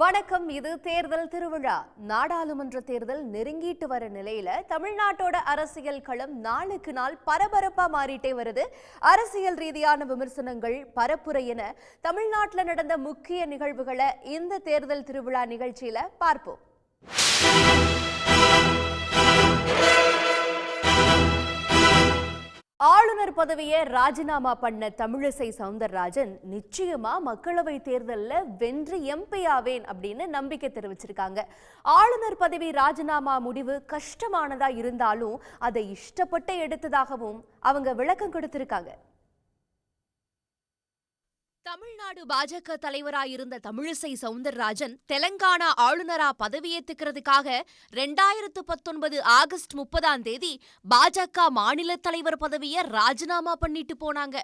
வணக்கம். இது தேர்தல் திருவிழா. நாடாளுமன்ற தேர்தல் நெருங்கிட்டு வர நிலையில தமிழ்நாட்டோட அரசியல் களம் நாளுக்கு நாள் பரபரப்பா மாறிட்டே வருது. அரசியல் ரீதியான விமர்சனங்கள் பரப்புரை என நடந்த முக்கிய நிகழ்வுகளை இந்த தேர்தல் திருவிழா நிகழ்ச்சியில பார்ப்போம். ஆளுநர் பதவியை ராஜினாமா பண்ண தமிழிசை சவுந்தரராஜன் நிச்சயமா மக்களவை தேர்தலில் வென்று எம்பி ஆவேன் அப்படின்னு நம்பிக்கை தெரிவிச்சிருக்காங்க. ஆளுநர் பதவி ராஜினாமா முடிவு கஷ்டமானதா இருந்தாலும் அதை இஷ்டப்பட்டு எடுத்ததாகவும் அவங்க விளக்கம் கொடுத்திருக்காங்க. தமிழ்நாடு பாஜக தலைவராயிருந்த தமிழிசை சவுந்தரராஜன் தெலங்கானா ஆளுநரா பதவியேற்றுக்கிறதுக்காக ரெண்டாயிரத்து பத்தொன்பது ஆகஸ்ட் முப்பதாம் தேதி பாஜக மாநில தலைவர் பதவியை ராஜினாமா பண்ணிட்டு போனாங்க.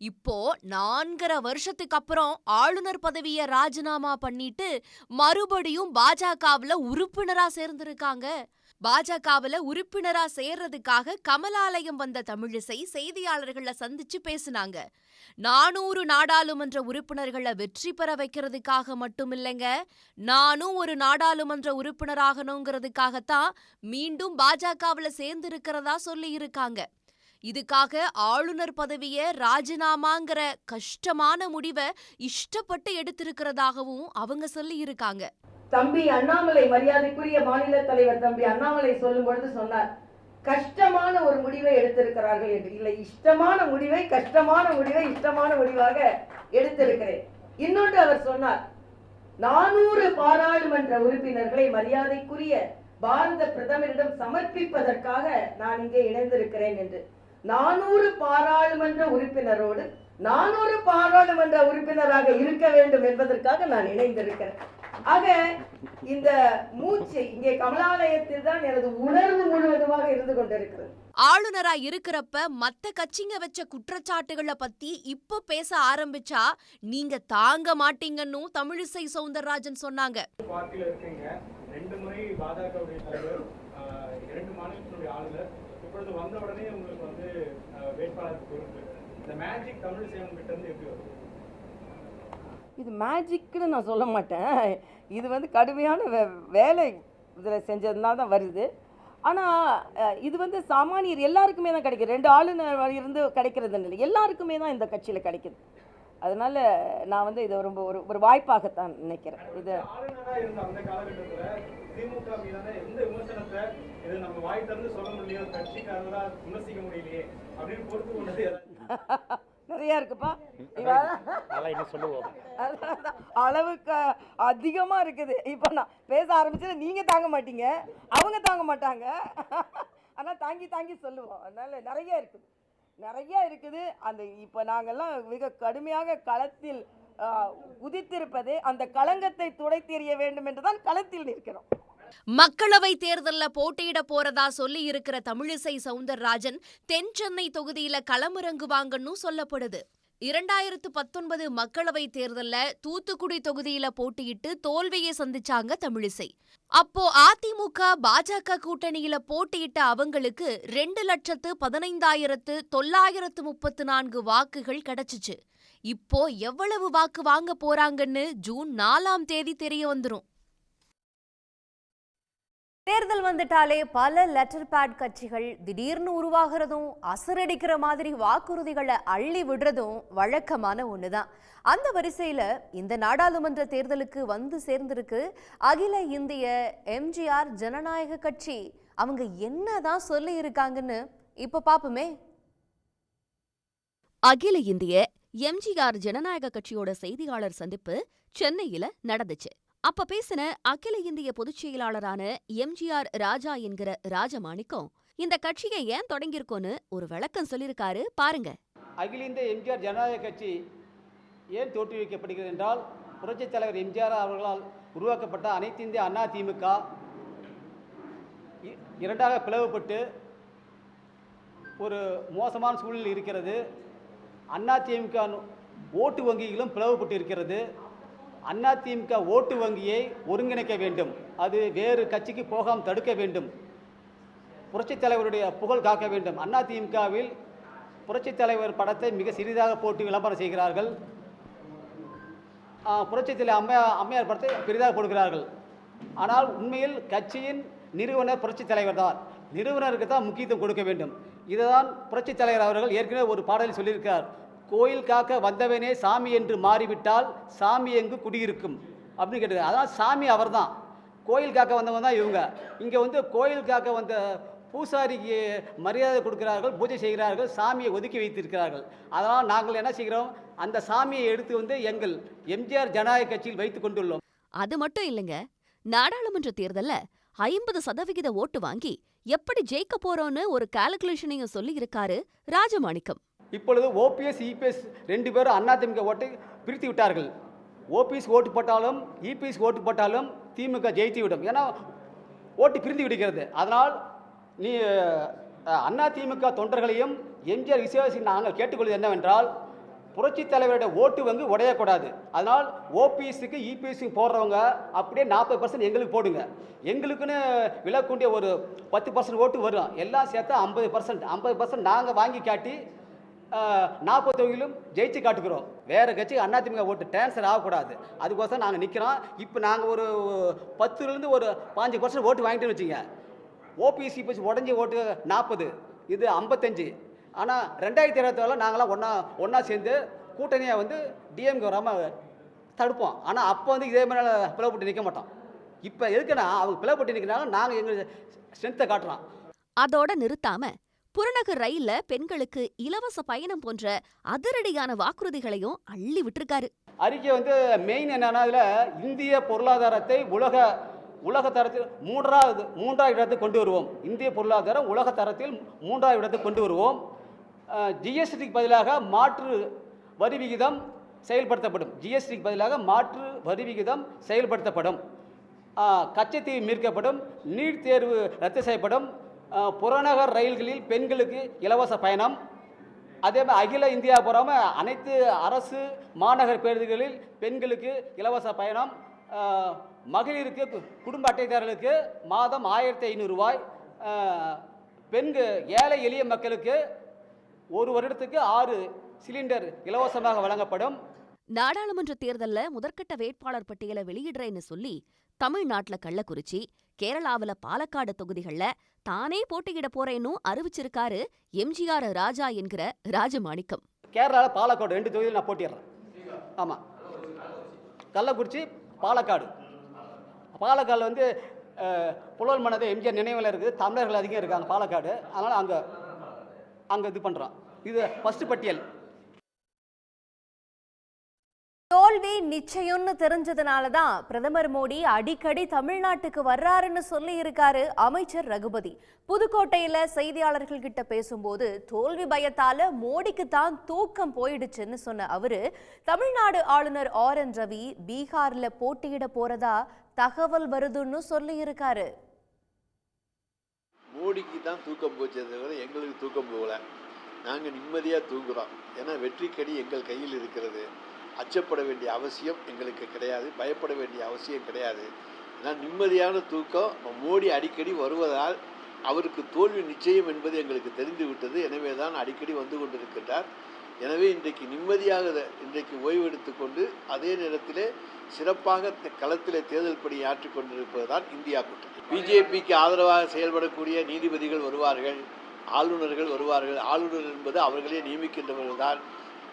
இப்போ நான்கரை வருஷத்துக்கு அப்புறம் ஆளுநர் பதவியை ராஜினாமா பண்ணிட்டு மறுபடியும் பாஜகவுல உறுப்பினரா சேர்ந்திருக்காங்க. பாஜகவுல உறுப்பினரா சேர்றதுக்காக கமலாலயம் வந்த தமிழிசை செய்தியாளர்களை சந்திச்சு பேசினாங்க. நானூறு நாடாளுமன்ற உறுப்பினர்களை வெற்றி பெற வைக்கிறதுக்காக மட்டும் இல்லைங்க நானும் ஒரு நாடாளுமன்ற உறுப்பினராகணுங்கிறதுக்காகத்தான் மீண்டும் பாஜகவுல சேர்ந்திருக்கிறதா சொல்லி இருக்காங்க இதுக்காக ஆளுநர் பதவிய ராஜினாமாங்கிற கஷ்டமான முடிவை இஷ்டப்பட்டு எடுத்திருக்கிறதாகவும் அவங்க சொல்லி இருக்காங்க தம்பி அண்ணாமலை மரியாதைக்குரிய மாநில தலைவர் தம்பி அண்ணாமலை சொல்லும் பொழுது சொன்னார் கஷ்டமான ஒரு முடிவை எடுத்திருக்கிறார்கள் என்று. இல்லை இஷ்டமான முடிவை கஷ்டமான முடிவை இஷ்டமான முடிவாக எடுத்திருக்கிறேன். இன்னொன்று அவர் சொன்னார் நானூறு பாராளுமன்ற உறுப்பினர்களை மரியாதைக்குரிய பாரத பிரதமரிடம் சமர்ப்பிப்பதற்காக நான் இங்கே இணைந்திருக்கிறேன் என்று. நானூறு பாராளுமன்ற உறுப்பினரோடு நானூறு பாராளுமன்ற உறுப்பினராக இருக்க வேண்டும் என்பதற்காக நான் இணைந்திருக்கிறேன். ஆக இந்த மூச்சு இங்கே கமலாலயத்தில் தான் எனது உணர்வு முழுவதுமாக இருந்து கொண்டிருக்கிறது. ஆளுநரா இருக்கிறப்ப மத்த கட்சிங்க வச்ச குற்றச்சாட்டுகளை பத்தி இப்ப பேச ஆரம்பிச்சா நீங்க தாங்க மாட்டீங்கன்னு தமிழிசை சவுந்தரராஜன் சொன்னாங்க. பார்ட்டியில் இருக்கீங்க. ரெண்டு முறை பாஜகவுடைய தலைவர் ஆஹ், இரண்டு மாநிலத்தினுடைய ஆளுநர். இப்பொழுது வந்த உடனே உங்களுக்கு வந்து வேட்பாளர் பொறுப்பு. இந்த மேஜிக் தமிழ் சேவன் கிட்ட இருந்து எப்படி வரும்? இது மேஜிக்னு நான் சொல்ல மாட்டேன். இது வந்து கடுமையான வே வேலை இதில் செஞ்சதுனால தான் வருது. ஆனால் இது வந்து சாமானியர் எல்லாருக்குமே தான் கிடைக்குது. ரெண்டு ஆளுநர் இருந்து கிடைக்கிறது இல்லை. எல்லாருக்குமே தான் இந்த கட்சியில் கிடைக்குது. அதனால நான் வந்து இதை ரொம்ப ஒரு ஒரு வாய்ப்பாகத்தான் நினைக்கிறேன். இது திமுக நிறையா இருக்குப்பா. சொல்லுவோம். அளவுக்கு அதிகமாக இருக்குது. இப்போ நான் பேச ஆரம்பிச்சது நீங்கள் தாங்க மாட்டீங்க. அவங்க தாங்க மாட்டாங்க. ஆனால் தாங்கி தாங்கி சொல்லுவோம். அதனால நிறைய இருக்குது. நிறைய இருக்குது. அந்த இப்போ நாங்கள்லாம் மிக கடுமையாக களத்தில் ஆ, உதித்திருப்பது அந்த களங்கத்தை துடைத்தெறிய வேண்டும் என்று தான் களத்தில் நிற்கிறோம். மக்களவை தேர்தல்ல போட்டியிட போறதா சொல்லி இருக்கிற தமிழிசை சவுந்தரராஜன் தென் சென்னை தொகுதியில களமிறங்குவாங்கன்னு சொல்லப்படுது. இரண்டாயிரத்து பத்தொன்பது மக்களவை தேர்தல்ல தூத்துக்குடி தொகுதியில போட்டியிட்டு தோல்வியை சந்திச்சாங்க தமிழிசை. அப்போ அதிமுக பாஜக கூட்டணியில போட்டியிட்ட அவங்களுக்கு ரெண்டு லட்சத்து பதினைந்தாயிரத்து தொள்ளாயிரத்து முப்பத்து நான்கு வாக்குகள் கிடைச்சுச்சு. இப்போ எவ்வளவு வாக்கு வாங்க போறாங்கன்னு ஜூன் நாலாம் தேதி தெரிய வந்துரும். தேர்தல் வந்துட்டாலே பல லெட்டர் பேட் கட்சிகள் திடீர்னு உருவாகிறதும் அசரடிக்கிற மாதிரி வாக்குறுதிகளை அள்ளி விடுறதும் வழக்கமான ஒண்ணுதான். அந்த வரிசையில இந்த நாடாளுமன்ற தேர்தலுக்கு வந்து சேர்ந்திருக்கு. அகில இந்திய எம்ஜிஆர் ஜனநாயக கட்சி. அவங்க என்னதான் சொல்லி இருக்காங்கன்னு இப்ப பாப்போமே. அகில இந்திய எம்ஜிஆர் ஜனநாயக கட்சியோட செய்தியாளர் சந்திப்பு சென்னையில நடந்துச்சு. அப்ப பேசின அகில இந்திய பொதுச் செயலாளரான எம்ஜிஆர் ராஜா என்கிற ராஜமாணிக்கம் இந்த கட்சியை ஏன் தொடங்கியிருக்கோன்னு ஒரு விளக்கம் சொல்லியிருக்காரு. பாருங்க. அகில இந்திய எம்ஜிஆர் ஜனநாயக கட்சி ஏன் தோற்றுவிக்கப்படுகிறது என்றால் புரட்சித் தலைவர் எம்ஜிஆர் அவர்களால் உருவாக்கப்பட்ட அனைத்து இந்திய அண்ணா திமுக இ- இரண்டாக பிளவுபட்டு ஒரு மோசமான சூழ்நிலை இருக்கிறது. அண்ணா திமுக ஓட்டு வங்கிகளும் பிளவுபட்டு இருக்கிறது. அண்ணா திமுக ஓட்டு வங்கியை ஒருங்கிணைக்க வேண்டும். அது வேறு கட்சிக்கு போகாமல் தடுக்க வேண்டும். புரட்சித் தலைவருடைய புகழ் காக்க வேண்டும். அண்ணா திமுகவில் புரட்சித் தலைவர் படத்தை மிக சிறிதாக போட்டு விளம்பரம் செய்கிறார்கள். புரட்சித்தலை அம்மையா அம்மையார் படத்தை பெரிதாக கொடுக்கிறார்கள் ஆனால் உண்மையில் கட்சியின் நிறுவனர் புரட்சித் தலைவர் தான். நிறுவனருக்கு தான் முக்கியத்துவம் கொடுக்க வேண்டும். இதுதான் புரட்சித் தலைவர் அவர்கள் ஏற்கனவே ஒரு பாடலில் சொல்லியிருக்கிறார். கோயில் காக்க வந்தவனே சாமி என்று மாறிவிட்டால் சாமி எங்கு குடியிருக்கும்? அப்படின்னு கேட்டிருக்காரு அதான் சாமி அவர்தான். கோயில் காக்க வந்தவங்க தான் இவங்க. இங்கே வந்து கோயில் காக்க வந்த பூசாரிக்கு மரியாதை கொடுக்கிறார்கள் பூஜை செய்கிறார்கள் சாமியை ஒதுக்கி வைத்திருக்கிறார்கள். அதனால் நாங்கள் என்ன செய்கிறோம்? அந்த சாமியை எடுத்து வந்து எங்கள் எம்ஜிஆர் ஜனநாயக கட்சியில் வைத்து கொண்டுள்ளோம். அது மட்டும் இல்லைங்க. நாடாளுமன்ற தேர்தலில் ஐம்பது சதவிகித ஓட்டு வாங்கி எப்படி ஜெயிக்க போறோம்னு ஒரு கால்குலேஷனையும் சொல்லி இருக்காரு ராஜமாணிக்கம். இப்பொழுது ஓபிஎஸ் இபிஎஸ் ரெண்டு பேரும் அதிமுக ஓட்டை பிரித்து விட்டார்கள். ஓபிஎஸ் ஓட்டு போட்டாலும் இபிஎஸ் ஓட்டு போட்டாலும் திமுக ஜெயித்து விடும். ஏன்னா ஓட்டு பிரிந்து விடுகிறது. அதனால் நீ அண்ணா திமுக தொண்டர்களையும் எம்ஜிஆர் விசுவாசி நாங்கள் கேட்டுக்கொள்வது என்னவென்றால் புரட்சித் தலைவருடைய ஓட்டு வந்து உடையக்கூடாது. அதனால் ஓபிஎஸ்க்கு இபிஎஸ்க்கு போடுறவங்க அப்படியே நாற்பது பர்சன்ட் எங்களுக்கு போடுங்க. எங்களுக்குன்னு விலக்கூடிய ஒரு பத்து பர்சன்ட் ஓட்டு வரும். எல்லாம் சேர்த்தா ஐம்பது பர்சன்ட் ஐம்பது பர்சன்ட் நாங்கள் வாங்கி காட்டி நாற்பது தொகுதியிலும் ஜெயிச்சு காட்டுக்கிறோம் வேறு கட்சி அதிமுக ஓட்டு டிரான்ஸ்ஃபர் ஆகக்கூடாது. அதுக்கோசரம் நாங்கள் நிற்கிறோம் இப்போ நாங்கள் ஒரு பத்துலேருந்து ஒரு பாஞ்சு பர்சன்ட் ஓட்டு வாங்கிட்டோன்னு வச்சுங்க. ஓபிசி பச்சு உடஞ்சி ஓட்டு நாற்பது இது ஐம்பத்தஞ்சு. ஆனால் ரெண்டாயிரத்தி இருபத்தாறில் நாங்களாம் ஒன்றா ஒன்றா சேர்ந்து கூட்டணியாக வந்து டிஎம்கே வராமல் தடுப்போம். ஆனால் அப்போ வந்து இதே மாதிரி பிளவுபட்டு நிற்க மாட்டோம். இப்போ எதுக்குன்னா அவங்க பிளவுபட்டு நிற்கிறாங்க நாங்கள் எங்கள் ஸ்ட்ரென்த்தை காட்டுறோம். அதோட நிறுத்தாமல் புறநகர் ரயில்ல பெண்களுக்கு இலவச பயணம் போன்ற அதிரடியான வாக்குறுதிகளையும் அள்ளி விட்டுருக்காரு. அறிக்கை வந்து மெயின் என்னன்னா இதுல இந்திய பொருளாதாரத்தை உலக உலக தரத்தில் மூன்றாவது மூன்றாவது இடத்துக்கு கொண்டு வருவோம். இந்திய பொருளாதாரம் உலக தரத்தில் மூன்றாவது இடத்துக்கு கொண்டு வருவோம். ஜிஎஸ்டிக்கு பதிலாக மாற்று வரி விகிதம் செயல்படுத்தப்படும். ஜிஎஸ்டிக்கு பதிலாக மாற்று வரி விகிதம் செயல்படுத்தப்படும். கச்சத்தீவு மீட்கப்படும். நீட் தேர்வு ரத்து செய்யப்படும். புறநகர் ரயில்களில் பெண்களுக்கு இலவச பயணம். அதே மாதிரி அகில இந்தியா புறாம அனைத்து அரசு மாநகர் பேருந்துகளில் பெண்களுக்கு இலவச பயணம். மகளிருக்கு குடும்ப அட்டைதாரர்களுக்கு மாதம் ஆயிரத்தி ஐநூறுரூவாய் பெண்கள் பெண்கு ஏழை எளிய மக்களுக்கு ஒரு வருடத்துக்கு ஆறு சிலிண்டர் இலவசமாக வழங்கப்படும். நாடாளுமன்ற தேர்தலில் முதற்கட்ட வேட்பாளர் பட்டியலை வெளியிடுறேன்னு சொல்லி தமிழ்நாட்டில் கள்ளக்குறிச்சி கேரளாவுல பாலக்காடு தொகுதிகள்ல தானே போட்டியிட போறேன்னு அறிவிச்சிருக்காரு எம்ஜிஆர் ராஜா என்கிற ராஜமாணிக்கம். கேரளாவில் பாலக்காடு ரெண்டு தொகுதியில் நான் போட்டிடுறேன் ஆமாம் கள்ளக்குறிச்சி பாலக்காடு. பாலக்காடு வந்து புலவர் மனதை எம்ஜிஆர் நினைவில் இருக்குது. தமிழர்கள் அதிகம் இருக்காங்க பாலக்காடு. அதனால் அங்கே அங்கே இது பண்ணுறோம் இது ஃபஸ்ட்டு பட்டியல். தோல்வி நிச்சயம்னு தெரிஞ்சதுனால தான் பிரதமர் மோடி அடிக்கடி தமிழ்நாட்டுக்கு வர்றாருன்னு சொல்லி இருக்காரு அமைச்சர் ரகுபதி. புதுக்கோட்டையில செய்தியாளர்கள் கிட்ட பேசும்போது தோல்வி பயத்தால மோடிக்கு தான் தூக்கம் போயிடுச்சுன்னு சொன்ன அவரு தமிழ்நாடு ஆளுநர் ஆர். என். ரவி பீகார்ல போட்டியிட போறதா தகவல் வருதுன்னு சொல்லி இருக்காரு. மோடிக்கு தான் தூக்கம் போச்சே தவிர எங்களுக்கு தூக்கம் போகல. நாங்கள் நிம்மதியாக தூங்குறோம். ஏன்னா வெற்றிக்கடி எங்கள் கையில் இருக்கிறது. அச்சப்பட வேண்டிய அவசியம் எங்களுக்கு கிடையாது பயப்பட வேண்டிய அவசியம் கிடையாது. ஏன்னா நிம்மதியான தூக்கம் மோடி அடிக்கடி வருவதால் அவருக்கு தோல்வி நிச்சயம் என்பது எங்களுக்கு தெரிந்து விட்டது எனவே தான் அடிக்கடி வந்து கொண்டிருக்கின்றார். எனவே இன்றைக்கு நிம்மதியாக இன்றைக்கு ஓய்வெடுத்து கொண்டு அதே நேரத்திலே சிறப்பாக களத்தில் களத்திலே தேர்தல் பணி ஆற்றிக் கொண்டிருப்பது தான் இந்தியா கூட்டணி. பிஜேபிக்கு ஆதரவாக செயல்படக்கூடிய நீதிபதிகள் வருவார்கள் ஆளுநர்கள் வருவார்கள். ஆளுநர் என்பது அவர்களே நியமிக்கின்றவர்கள் தான்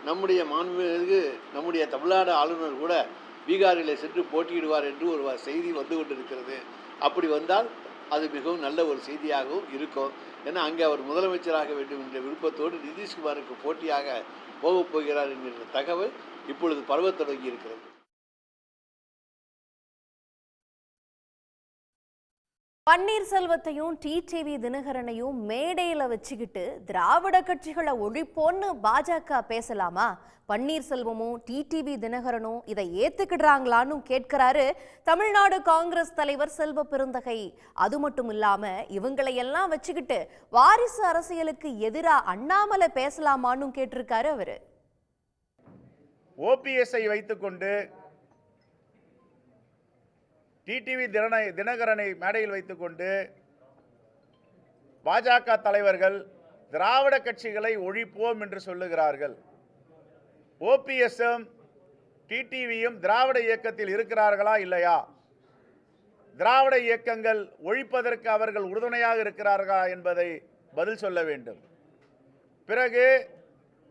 நம்முடைய மாண்புமிகு நம்முடைய தமிழ்நாடு ஆளுநர் கூட பீகாரில் சென்று போட்டியிடுவார் என்று ஒரு செய்தி வந்து கொண்டிருக்கிறது. அப்படி வந்தால் அது மிகவும் நல்ல ஒரு செய்தியாகவும் இருக்கும். ஏன்னா அங்கே அவர் முதலமைச்சராக வேண்டும் என்ற விருப்பத்தோடு நிதிஷ்குமாருக்கு போட்டியாக போகப் போகிறார் என்கிற தகவல் இப்பொழுது பரவத் தொடங்கி இருக்கிறது பன்னீர்செல்வத்தையும் டிடிவி தினகரனையும் மேடையில வச்சுக்கிட்டு திராவிட கட்சிகளை ஒழிப்போன்னு பாஜக பேசலாமா? பன்னீர்செல்வமும் டிடிவி தினகரனும் இதை ஏத்துக்கிடுறாங்களான்னு கேட்கிறாரு தமிழ்நாடு காங்கிரஸ் தலைவர் செல்வ பெருந்தகை. அது மட்டும் இல்லாம இவங்களை எல்லாம் வச்சுக்கிட்டு வாரிசு அரசியலுக்கு எதிரா அண்ணாமலை பேசலாமான்னு கேட்டிருக்காரு அவரு. ஓபிஎஸ்ஐ வைத்துக்கொண்டு டிடிவி தினனை தினகரனை மேடையில் வைத்துக்கொண்டு பாஜக தலைவர்கள் திராவிட கட்சிகளை ஒழிப்போம் என்று சொல்லுகிறார்கள். ஓபிஎஸ்ஸும் டிடிவியும் திராவிட இயக்கத்தில் இருக்கிறார்களா இல்லையா? திராவிட இயக்கங்கள் ஒழிப்பதற்கு அவர்கள் உறுதுணையாக இருக்கிறார்களா என்பதை பதில் சொல்ல வேண்டும். பிறகு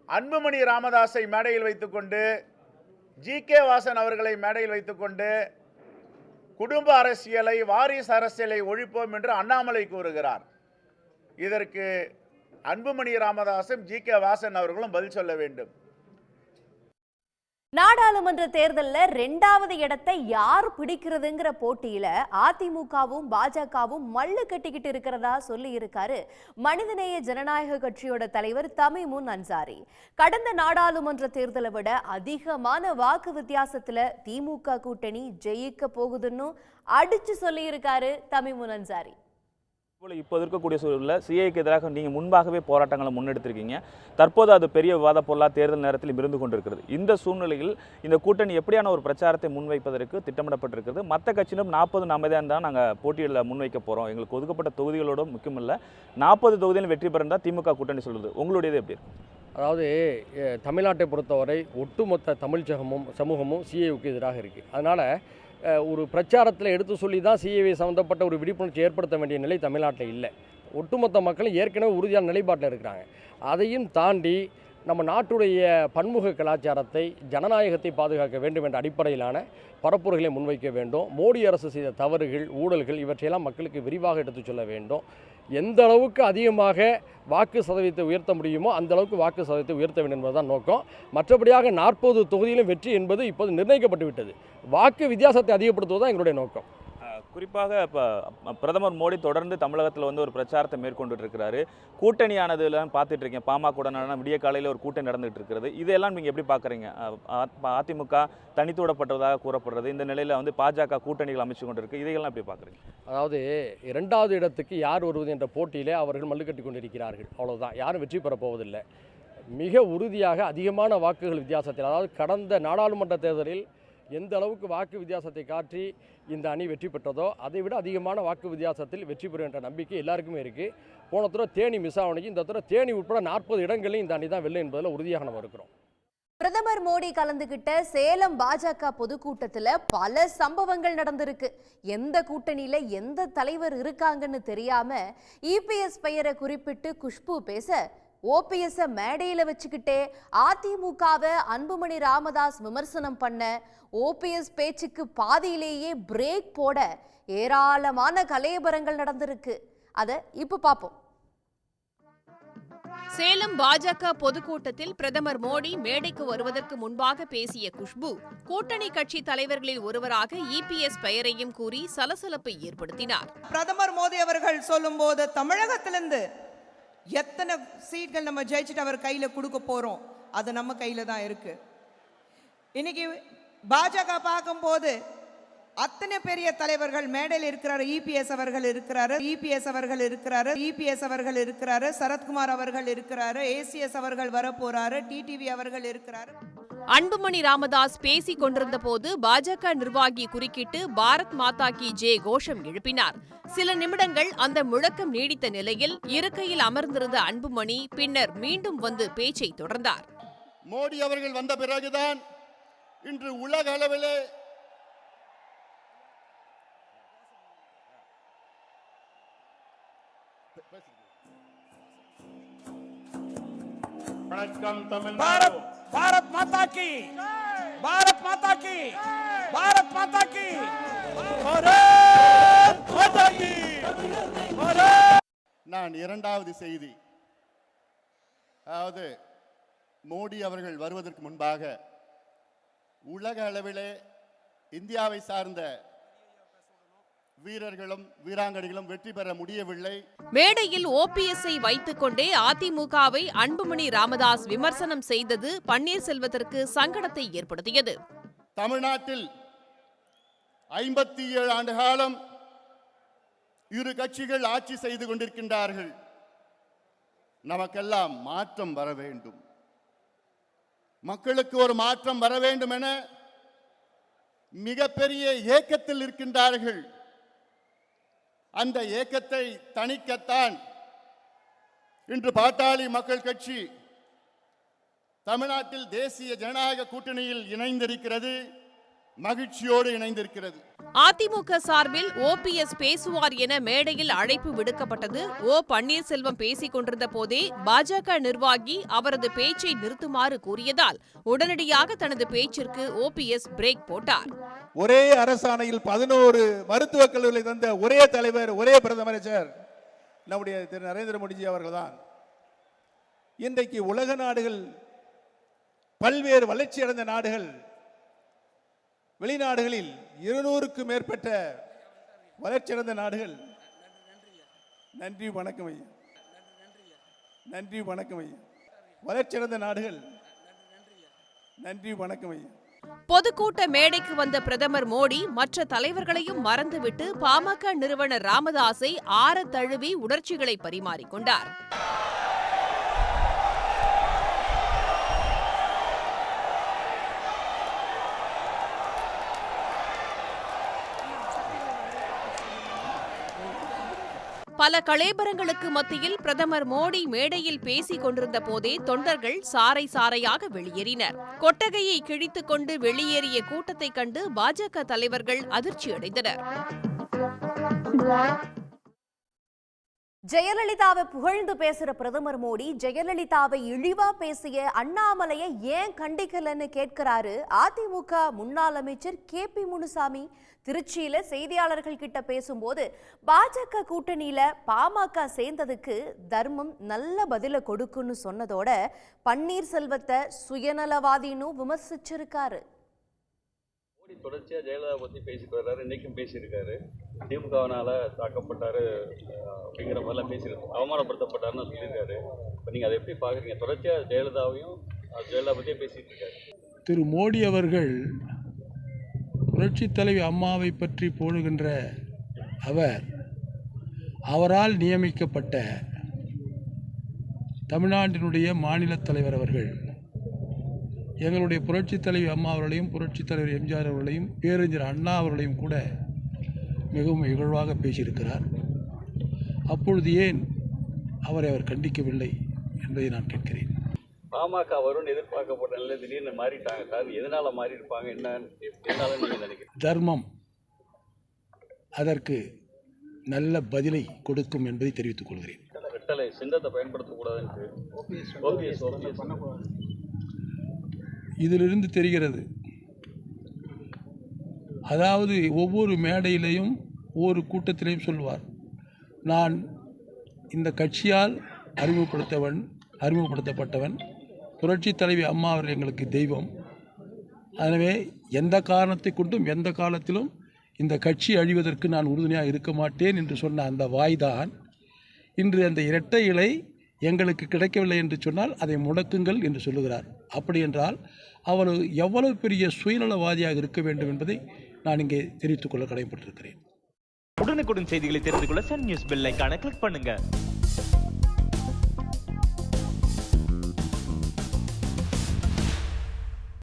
அன்புமணி ராமதாஸை மேடையில் வைத்துக்கொண்டு ஜி கே வாசன் அவர்களை மேடையில் வைத்துக்கொண்டு குடும்ப அரசியலை வாரிசு அரசியலை ஒழிப்போம் என்று அண்ணாமலை கூறுகிறார். இதற்கு அன்புமணி ராமதாசும் ஜி கே வாசன் அவர்களும் பதில் சொல்ல வேண்டும். நாடாளுமன்ற தேர்தலில் ரெண்டாவது இடத்தை யார் பிடிக்கிறதுங்கிற போட்டியில அதிமுகவும் பாஜகவும் மல்லு கட்டிக்கிட்டு இருக்கிறதா சொல்லி இருக்காரு மனிதநேய ஜனநாயக கட்சியோட தலைவர் தமிமுன் அன்சாரி கடந்த நாடாளுமன்ற தேர்தலை விட அதிகமான வாக்கு வித்தியாசத்துல திமுக கூட்டணி ஜெயிக்க போகுதுன்னு அடிச்சு சொல்லி இருக்காரு தமிமுன் அன்சாரி போல் இப்போ இருக்கக்கூடிய சூழலில் சிஏக்கு எதிராக நீங்கள் முன்பாகவே போராட்டங்களை முன்னெடுத்திருக்கீங்க. தற்போது அது பெரிய விவாத பொருளாக தேர்தல் நேரத்தில் இருந்து கொண்டிருக்கிறது. இந்த சூழ்நிலையில் இந்த கூட்டணி எப்படியான ஒரு பிரச்சாரத்தை முன்வைப்பதற்கு திட்டமிடப்பட்டிருக்கிறது. மற்ற கட்சியிலும் நாற்பது நாம தான் தான் நாங்கள் போட்டியில் முன்வைக்க போகிறோம் எங்களுக்கு ஒதுக்கப்பட்ட தொகுதிகளோட முக்கியமில்லை. நாற்பது தொகுதியில் வெற்றி பெறந்தா திமுக கூட்டணி சொல்லுது. உங்களுடையது எப்படி அதாவது தமிழ்நாட்டை பொறுத்தவரை ஒட்டுமொத்த தமிழ் சகமும் சமூகமும் சிஏவுக்கு எதிராக இருக்குது அதனால் ஒரு பிரச்சாரத்தில் எடுத்து சொல்லி தான் சிஏவி சம்மந்தப்பட்ட ஒரு விழிப்புணர்ச்சி ஏற்படுத்த வேண்டிய நிலை தமிழ்நாட்டில் இல்லை. ஒட்டுமொத்த மக்களும் ஏற்கனவே உறுதியான நிலைப்பாட்டில் இருக்கிறாங்க. அதையும் தாண்டி நம்ம நாட்டுடைய பன்முக கலாச்சாரத்தை ஜனநாயகத்தை பாதுகாக்க வேண்டும் என்ற அடிப்படையிலான பரப்புரைகளை முன்வைக்க வேண்டும். மோடி அரசு செய்த தவறுகள் ஊழல்கள் இவற்றையெல்லாம் மக்களுக்கு விரிவாக எடுத்துச் சொல்ல வேண்டும். எந்த அளவுக்கு அதிகமாக வாக்கு சதவீதத்தை உயர்த்த முடியுமோ அந்த அளவுக்கு வாக்கு சதவீதத்தை உயர்த்த வேண்டும் என்பதுதான் நோக்கம். மற்றபடியாக நாற்பது தொகுதியிலும் வெற்றி என்பது இப்போது நிர்ணயிக்கப்பட்டு விட்டது வாக்கு வித்தியாசத்தை அதிகப்படுத்துவது தான் எங்களுடைய நோக்கம். குறிப்பாக இப்போ பிரதமர் மோடி தொடர்ந்து தமிழகத்தில் வந்து ஒரு பிரச்சாரத்தை மேற்கொண்டுட்டு இருக்கிறாரு கூட்டணியானதுலாம் பார்த்துட்டு இருக்கேன் பாமகவுடனான விடிய காலையில் ஒரு கூட்டணி நடந்துகிட்டு இருக்கிறது இதெல்லாம் நீங்கள் எப்படி பார்க்குறீங்க அதிமுக தனித்துவிடப்பட்டதாக கூறப்படுறது. இந்த நிலையில் வந்து பாஜக கூட்டணிகள் அமைச்சு கொண்டு இருக்கு இதையெல்லாம் எப்படி பார்க்குறீங்க அதாவது இரண்டாவது இடத்துக்கு யார் வருவது என்ற போட்டியிலே அவர்கள் மல்லுக்கட்டி கொண்டிருக்கிறார்கள். அவ்வளோதான் யாரும் வெற்றி பெறப் போவதில்லை. மிக உறுதியாக அதிகமான வாக்குகள் வித்தியாசத்தில் அதாவது கடந்த நாடாளுமன்ற தேர்தலில் எந்த அளவுக்கு வாக்கு வித்தியாசத்தை காட்டி இந்த அணி வெற்றி பெற்றதோ அதை விட அதிகமான வாக்கு வித்தியாசத்தில் வெற்றி பெறும் என்ற நம்பிக்கை எல்லாருக்குமே இருக்குது போன தடவை தேனி மிஸ் ஆனது இந்த தடவை தேனி உட்பட நாற்பது இடங்களையும் இந்த அணி தான் வெல்லும் என்பதில் உறுதியாக நம்ம இருக்கிறோம். பிரதமர் மோடி கலந்துகிட்ட சேலம் பாஜக பொதுக்கூட்டத்துல பல சம்பவங்கள் நடந்திருக்கு. எந்த கூட்டணியில எந்த தலைவர் இருக்காங்கன்னு தெரியாம இபிஎஸ் பெயரை குறிப்பிட்டு குஷ்பு பேச ஓபிஎஸ் மேடையில வச்சுக்கிட்டே அதிமுகவை அன்புமணி ராமதாஸ் விமர்சனம் பண்ண ஓபிஎஸ் பேச்சுக்கு பாதியிலேயே பிரேக் போட ஏராளமான கலையபரங்கள் நடந்திருக்கு. அத இப்ப பாப்போம். சேலம் பாஜக பொதுக்கூட்டத்தில் பிரதமர் மோடி மேடைக்கு வருவதற்கு முன்பாக பேசிய குஷ்பு கூட்டணி கட்சி தலைவர்களில் ஒருவராக இபிஎஸ் பெயரையும் கூறி சலசலப்பை ஏற்படுத்தினார். பிரதமர் மோடி அவர்கள் சொல்லும்போது தமிழகத்திலிருந்து எத்தனை சீட்கள் நம்ம ஜெயிச்சுட்டு அவர் கையில் கொடுக்க போகிறோம் அது நம்ம கையில் தான் இருக்கு. இன்னைக்கு பாஜக பார்க்கும்போது அத்தனை பெரிய தலைவர்கள் மேடையில் இருக்கிறாரு. இபிஎஸ் அவர்கள் இருக்கிறாரு இபிஎஸ் அவர்கள் இருக்கிறாரு இபிஎஸ் அவர்கள் இருக்கிறாரு சரத்குமார் அவர்கள் இருக்கிறாரு ஏசிஎஸ் அவர்கள் வர போறாரு டிடிவி அவர்கள் இருக்கிறாரு. அன்புமணி ராமதாஸ் பேசிக் கொண்டிருந்த போது பாஜக நிர்வாகி குறுக்கிட்டு பாரத் மாதா கி ஜே கோஷம் எழுப்பினார். சில நிமிடங்கள் அந்த முழக்கம் நீடித்த நிலையில் இருக்கையில் அமர்ந்திருந்த அன்புமணி பின்னர் மீண்டும் வந்து பேச்சை தொடர்ந்தார். மோடி அவர்கள் வந்த பிறகுதான் இன்று உலக அளவிலே வணக்கம் தமிழ்நாடு. பாரத் பாரத் மாதா கி. பாரத் மாதா கி. பாரத் மாதா கி. பாரத் மாதா கி. நான் இரண்டாவது செய்தி. அதாவது மோடி அவர்கள் வருவதற்கு முன்பாக உலக அளவிலே இந்தியாவை சார்ந்த வீரர்களும் வீராங்கனைகளும் வெற்றி பெற முடியவில்லை. மேடையில் ஓபிஎஸ்ஐ வைத்துக் கொண்டே அதிமுகவை அன்புமணி ராமதாஸ் விமர்சனம் செய்தது பன்னீர்செல்வத்திற்கு சங்கடத்தை ஏற்படுத்தியது. தமிழ்நாட்டில் ஐம்பத்தி ஏழு ஆண்டு காலம் இரு கட்சிகள் ஆட்சி செய்து கொண்டிருக்கின்றார்கள். நமக்கெல்லாம் மாற்றம் வர வேண்டும். மக்களுக்கு ஒரு மாற்றம் வர வேண்டும் என மிகப்பெரிய ஏக்கத்தில் இருக்கின்றார்கள். அந்த ஏக்கத்தை தணிக்கத்தான் இன்று பாட்டாளி மக்கள் கட்சி தமிழ்நாட்டில் தேசிய ஜனநாயக கூட்டணியில் இணைந்திருக்கிறது. மகிழ்ச்சியோடு இணைந்திருக்கிறது. அதிமுக சார்பில் ஓபிஎஸ் பேசுவார் என மேடையில் அழைப்பு விடுக்கப்பட்டது. ஓ பன்னீர்செல்வம் பேசிக் கொண்டிருந்த போதே பாஜக நிர்வாகி அவரது பேச்சை நிறுத்துமாறு கூறியதால் உடனடியாக தனது பேச்சிற்கு ஓபிஎஸ் பிரேக் போட்டார். ஒரே அரசாணையில் பதினோரு மருத்துவக் கல்லூரிகளை தந்த ஒரே தலைவர் ஒரே பிரதமர் நம்முடைய திரு. நரேந்திர மோடிஜி அவர்கள்தான். இன்றைக்கு உலக நாடுகள் பல்வேறு வளர்ச்சி அடைந்த நாடுகள் வெளிநாடுகளில் இருநூறுக்கும் மேற்பட்ட வளர்ச்சியடைந்த நாடுகள். நன்றி வணக்கம் ஐயா. நன்றி வணக்கம் ஐயா. வளர்ச்சியடைந்த நாடுகள். நன்றி வணக்கம் ஐயா. பொதுக்கூட்ட மேடைக்கு வந்த பிரதமர் மோடி மற்ற தலைவர்களையும் மறந்துவிட்டு பாமக நிறுவனர் ராமதாஸை ஆற தழுவி உணர்ச்சிகளை பரிமாறிக்கொண்டார். பல கலேபரங்களுக்கு மத்தியில் பிரதமர் மோடி மேடையில் பேசிக் கொண்டிருந்த போதே தொண்டர்கள் சாறை சாறையாக வெளியேறினர். கொட்டகையை கிழித்துக் கொண்டு வெளியேறிய கூட்டத்தைக் கண்டு பாஜக தலைவர்கள் அதிர்ச்சியடைந்தனர். ஜெயலலிதாவை புகழ்ந்து பேசுற பிரதமர் மோடி ஜெயலலிதாவை இழிவா பேசிய அண்ணாமலையை ஏன் கண்டிக்கலன்னு கேட்கிறாரு அதிமுக முன்னாள் அமைச்சர் கே பி முனுசாமி. திருச்சியில செய்தியாளர்கள் கிட்ட பேசும்போது பாஜக கூட்டணியில பாமக சேர்ந்ததுக்கு தர்மம் நல்ல பதில கொடுக்குன்னு சொன்னதோட பன்னீர்செல்வத்தை சுயநலவாதின்னு விமர்சிச்சிருக்காரு. மோடி தொடர்ச்சியாக ஜெயலலிதா பற்றி பேசிட்டு வர்றாரு. இன்றைக்கும் பேசியிருக்காரு. திமுகவினால் தாக்கப்பட்டாரு. அப்படிங்கிற மாதிரிலாம் பேசியிருக்கோம் அவமானப்படுத்தப்பட்டாருன்னு சொல்லியிருக்காரு. இப்போ நீங்கள் அதை எப்படி பார்க்குறீங்க தொடர்ச்சியாக ஜெயலலிதாவையும் ஜெயலலிதா பற்றியே பேசிகிட்டு இருக்காரு. திரு மோடி அவர்கள் புரட்சி தலைவி அம்மாவை பற்றி போடுகின்ற அவர் அவரால் நியமிக்கப்பட்ட தமிழ்நாட்டினுடைய மாநில தலைவர் அவர்கள். எங்களுடைய புரட்சித் தலைவி அம்மா அவர்களையும் புரட்சித் தலைவர் எம்ஜிஆர் அவர்களையும் பேரறிஞர் அண்ணா அவர்களையும் கூட மிகவும் இகழ்வாக பேசியிருக்கிறார். அப்பொழுது ஏன் அவரை அவர் கண்டிக்கவில்லை என்பதை நான் கேட்கிறேன். பாமக வரும்னு எதிர்பார்க்கப்பட்ட நிலையில் திடீர்னு மாறிட்டாங்க. சார் எதனால மாறி இருப்பாங்க நினைக்கிறீங்க? தர்மம் அதற்கு நல்ல பதிலை கொடுக்கும் என்பதை தெரிவித்துக் கொள்கிறேன். ரெட்டலை சின்னத்தை பயன்படுத்தக்கூடாதுன்ட்டு. OPS OPS OPS. இதிலிருந்து தெரிகிறது. அதாவது ஒவ்வொரு மேடையிலையும் ஒவ்வொரு கூட்டத்திலையும் சொல்வார். நான் இந்த கட்சியால் அறிமுகப்படுத்தவன் அறிமுகப்படுத்தப்பட்டவன் புரட்சி தலைவி அம்மா அவர் எங்களுக்கு தெய்வம். எனவே எந்த காரணத்தை கொண்டும் எந்த காலத்திலும் இந்த கட்சி அழிவதற்கு நான் உறுதுணையாக இருக்க மாட்டேன் என்று சொன்ன அந்த வாய்தான் இன்று அந்த இரட்டை இலை எங்களுக்கு கிடைக்கவில்லை என்று சொன்னால் அதை முடக்குங்கள் என்று சொல்லுகிறார். அப்படி என்றால் அவர் எவ்வளவு பெரிய சுயநலவாதியாக இருக்க வேண்டும் என்பதை நான் இங்கே தெரிவித்துக் கொள்ள உடனுக்குடன் செய்திகளை தெரிந்து கொள்ள சன் நியூஸ் பெல் ஐக்கான கிளிக் பண்ணுங்க.